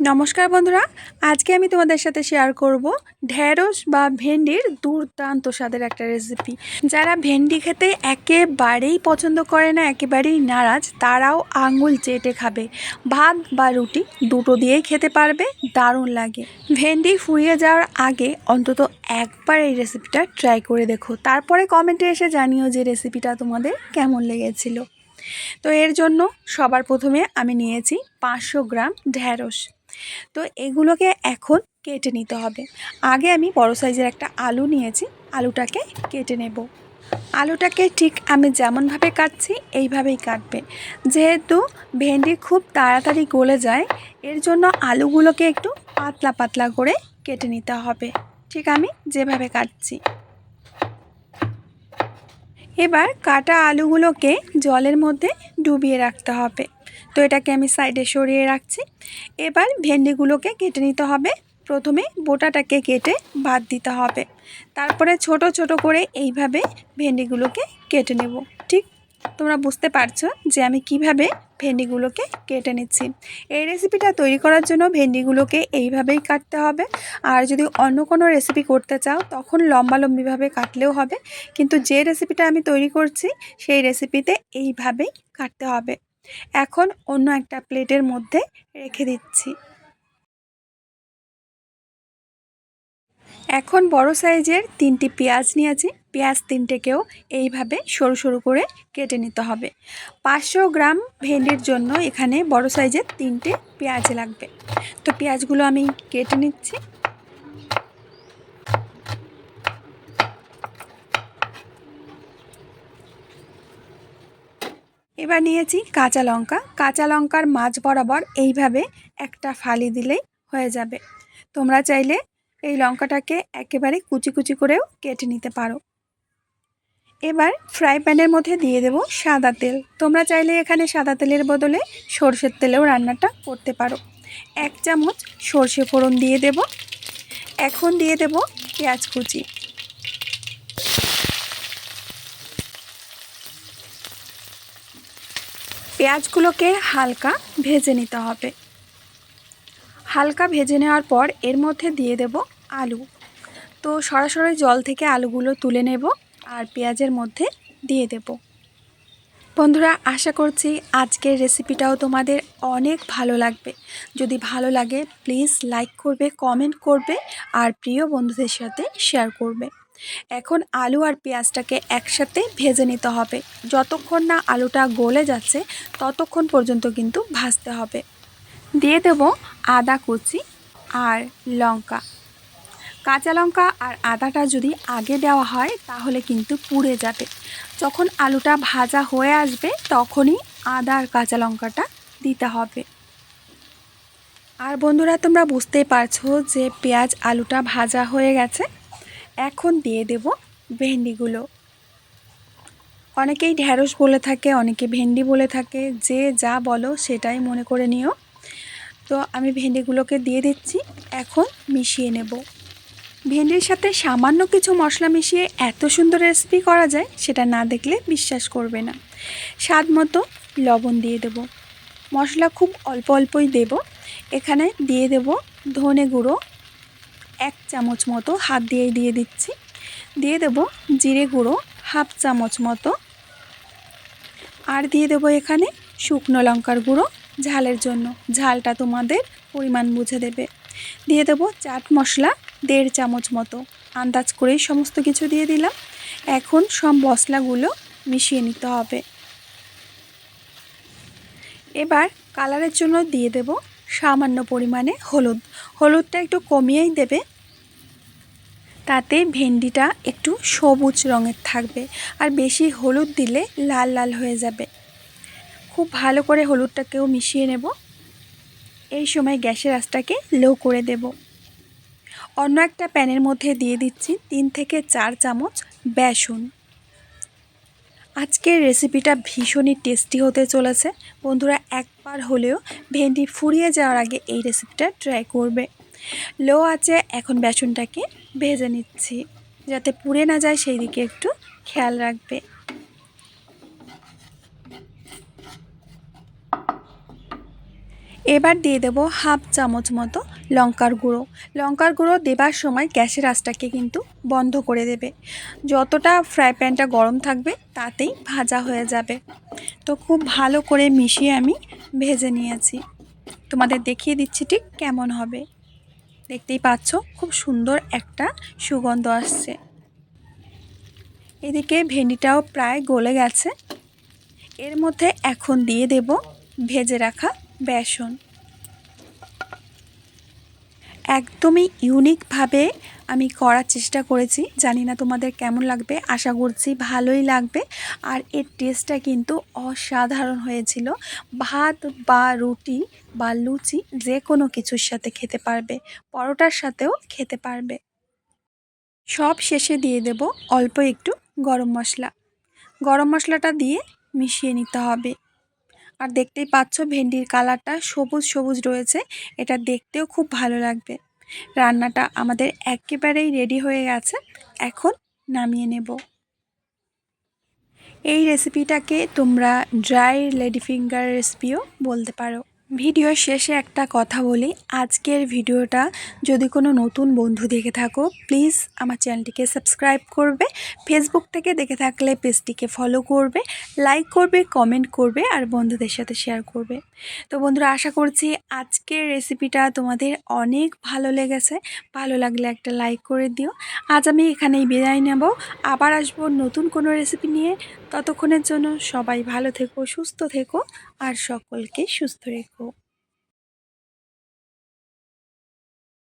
নমস্কার বন্ধুরা, আজকে আমি তোমাদের সাথে শেয়ার করব ঢেঁড়স বা ভেন্ডির দুর্দান্ত স্বাদের একটা রেসিপি যারা ভেন্ডি খেতে একেবারেই পছন্দ করে না, একেবারেই নারাজ, তারাও আঙুল চেটে খাবে। ভাত বা রুটি দুটো দিয়েই খেতে পারবে, দারুণ লাগে। ভেন্ডি ফুরিয়ে যাওয়ার আগে অন্তত একবার এই রেসিপিটা ট্রাই করে দেখো। তারপরে কমেন্টে এসে জানিও যে রেসিপিটা তোমাদের কেমন লেগেছিল। তো এর জন্য সবার প্রথমে আমি নিয়েছি পাঁচশো গ্রাম ঢ্যাঁড়স তো এগুলোকে এখন কেটে নিতে হবে। আগে আমি বড় সাইজের একটা আলু নিয়েছি, আলুটাকে কেটে নেব। আলুটাকে ঠিক আমি যেমনভাবে কাটছি, এইভাবেই কাটবে। যেহেতু ভেন্ডি খুব তাড়াতাড়ি গলে যায়, এর জন্য আলুগুলোকে একটু পাতলা পাতলা করে কেটে নিতে হবে। ঠিক আমি যেভাবে কাটছি। এবার কাটা আলুগুলোকে জলের মধ্যে ডুবিয়ে রাখতে হবে। তো এটাকে আমি সাইডে সরিয়ে রাখছি। এবার ভেন্ডিগুলোকে কেটে নিতে হবে। প্রথমে বোটাটাকে কেটে বাদ দিতে হবে। তারপরে ছোট ছোট করে এইভাবে ভেন্ডিগুলোকে কেটে নেব। ঠিক তোমরা বুঝতে পারছ যে আমি কীভাবে ভেন্ডিগুলোকে কেটে নিচ্ছি। এই রেসিপিটা তৈরি করার জন্য ভেন্ডিগুলোকে এইভাবেই কাটতে হবে। আর যদি অন্য কোনো রেসিপি করতে চাও, তখন লম্বা লম্বিভাবে কাটলেও হবে। কিন্তু যে রেসিপিটা আমি তৈরি করছি, সেই রেসিপিতে এইভাবেই কাটতে হবে। এখন অন্য একটা প্লেটের মধ্যে রেখে দিচ্ছি। এখন বড় সাইজের তিনটি পেঁয়াজ নিয়েছি। পেঁয়াজ তিনটেকেও এইভাবে সরু সরু করে কেটে নিতে হবে। পাঁচশো গ্রাম ভেন্ডির জন্য এখানে বড় সাইজের তিনটে পেঁয়াজ লাগবে। তো পেঁয়াজগুলো আমি কেটে নিচ্ছি। এবার নিয়েছি কাঁচা লঙ্কা। কাঁচা লঙ্কার মাছ বরাবর এইভাবে একটা ফালি দিলেই হয়ে যাবে। তোমরা চাইলে এই লঙ্কাটাকে একেবারে কুচি কুচি করেও কেটে নিতে পারো। এবার ফ্রাই প্যানের মধ্যে দিয়ে দেব সাদা তেল। তোমরা চাইলে এখানে সাদা তেলের বদলে সর্ষের তেলেও রান্নাটা করতে পারো। এক চামচ সর্ষে ফোড়ন দিয়ে দেব। এখন দিয়ে দেব পেঁয়াজ কুচি। পেঁয়াজগুলোকে হালকা ভেজে নিতে হবে। হালকা ভেজে নেওয়ার পর এর মধ্যে দিয়ে দেব আলু। তো সরাসরি জল থেকে আলুগুলো তুলে নেব আর পেঁয়াজের মধ্যে দিয়ে দেব। বন্ধুরা, আশা করছি আজকের রেসিপিটাও তোমাদের অনেক ভালো লাগবে। যদি ভালো লাগে, প্লিজ লাইক করবে, কমেন্ট করবে আর প্রিয় বন্ধুদের সাথে শেয়ার করবে। এখন আলু আর পেঁয়াজটাকে একসাথে ভেজে নিতে হবে। যতক্ষণ না আলুটা গলে যাচ্ছে, ততক্ষণ পর্যন্ত কিন্তু ভাজতে হবে। দিয়ে দেব আদা কুচি আর লঙ্কা। কাঁচা লঙ্কা আর আদাটা যদি আগে দেওয়া হয়, তাহলে কিন্তু পুড়ে যাবে। যখন আলুটা ভাজা হয়ে আসবে, তখনই আদা আর কাঁচা লঙ্কাটা দিতে হবে। আর বন্ধুরা, তোমরা বুঝতেই পারছ যে পেঁয়াজ আলুটা ভাজা হয়ে গেছে। এখন দিয়ে দেব ভেন্ডিগুলো। অনেকেই ঢ্যাঁড়স বলে থাকে, অনেকে ভেন্ডি বলে থাকে, যে যা বলো সেটাই মনে করে নিও। তো আমি ভেন্ডিগুলোকে দিয়ে দিচ্ছি, এখন মিশিয়ে নেব। ভেন্ডির সাথে সামান্য কিছু মশলা মিশিয়ে এত সুন্দর রেসিপি করা যায়, সেটা না দেখলে বিশ্বাস করবে না। স্বাদ মতো লবণ দিয়ে দেব। মশলা খুব অল্প অল্পই দেব। এখানে দিয়ে দেব ধনে গুঁড়ো এক চামচ মতো হাত দিয়েই দিয়ে দিচ্ছি। দিয়ে দেব জিরে গুঁড়ো, হাফ চামচ মতো। আর দিয়ে দেব এখানে শুকনো লঙ্কার গুঁড়ো। ঝালের জন্য। ঝালটা তোমাদের পরিমাণ বুঝে দেবে। দিয়ে দেব চাট মশলা, দেড় চামচ মতো। আন্দাজ করেই সমস্ত কিছু দিয়ে দিলাম। এখন সব মশলাগুলো মিশিয়ে নিতে হবে। এবার কালারের জন্য দিয়ে দেব সামান্য পরিমাণে হলুদ। হলুদটা একটু কমিয়েই দেবে। তাতে ভেন্ডিটা একটু সবুজ রঙের থাকবে। আর বেশি হলুদ দিলে লাল লাল হয়ে যাবে। খুব ভালো করে হলুদটাকেও মিশিয়ে নেব। এই সময় গ্যাসের আঁচটাকে লো করে দেব। অন্য একটা প্যানের মধ্যে দিয়ে দিচ্ছি তিন থেকে চার চামচ বেসন। আজকের রেসিপিটা ভীষণই টেস্টি হতে চলেছে। বন্ধুরা, একবার হলেও ভেন্ডি ফুরিয়ে যাওয়ার আগে এই রেসিপিটা ট্রাই করবে। লো আছে এখন বেসনটাকে ভেজে নিচ্ছি, যাতে পুড়ে না যায় সেই দিকে একটু খেয়াল রাখবে। এবার দিয়ে দেব হাফ চামচ মতো লঙ্কার গুঁড়ো। লঙ্কার গুঁড়ো দেবার সময় গ্যাসের আঁচটাকে কিন্তু বন্ধ করে দেবে। যতটা ফ্রাই প্যানটা গরম থাকবে, তাতেই ভাজা হয়ে যাবে। তো খুব ভালো করে মিশিয়ে আমি ভেজে নিয়েছি। তোমাদের দেখিয়ে দিচ্ছি ঠিক কেমন হবে। দেখতেই পাচ্ছ, খুব সুন্দর একটা সুগন্ধ আসছে। এদিকে ভেন্ডিটাও প্রায় গলে গেছে। এর মধ্যে এখন দিয়ে দেব ভেজে রাখা বেসন। একদমই ইউনিকভাবে আমি করার চেষ্টা করেছি। জানি না তোমাদের কেমন লাগবে, আশা করছি ভালোই লাগবে। আর এর টেস্টটা কিন্তু অসাধারণ হয়েছিল। ভাত বা রুটি বা লুচি যে কোনো কিছুর সাথে খেতে পারবে, পরোটার সাথেও খেতে পারবে। সব শেষে দিয়ে দেব অল্প একটু গরম মশলা। গরম মশলাটা দিয়ে মিশিয়ে নিতে হবে। আর দেখতেই পাচ্ছ ভেন্ডির কালারটা সবুজ সবুজ রয়েছে। এটা দেখতেও খুব ভালো লাগবে। রান্নাটা আমাদের একেবারেই রেডি হয়ে গেছে। এখন নামিয়ে নেব। এই রেসিপিটাকে তোমরা ড্রাই লেডি ফিঙ্গার রেসিপিও বলতে পারো। ভিডিওর শেষে একটা কথা বলি। আজকের ভিডিওটা যদি কোনো নতুন বন্ধু দেখে থাকো প্লিজ আমার চ্যানেলটিকে সাবস্ক্রাইব করবে। ফেসবুক থেকে দেখে থাকলে পেজটিকে ফলো করবে লাইক করবে কমেন্ট করবে আর বন্ধুদের সাথে শেয়ার করবে। তো বন্ধুরা, আশা করছি আজকের রেসিপিটা তোমাদের অনেক ভালো লেগেছে। ভালো লাগলে একটা লাইক করে দিও। আজ আমি এখানেই বিদায় নেব। আবার আসব নতুন কোনো রেসিপি নিয়ে। ততক্ষণের জন্য সবাই ভালো থেকো সুস্থ থেকো আর সকলকে সুস্থ রেখো।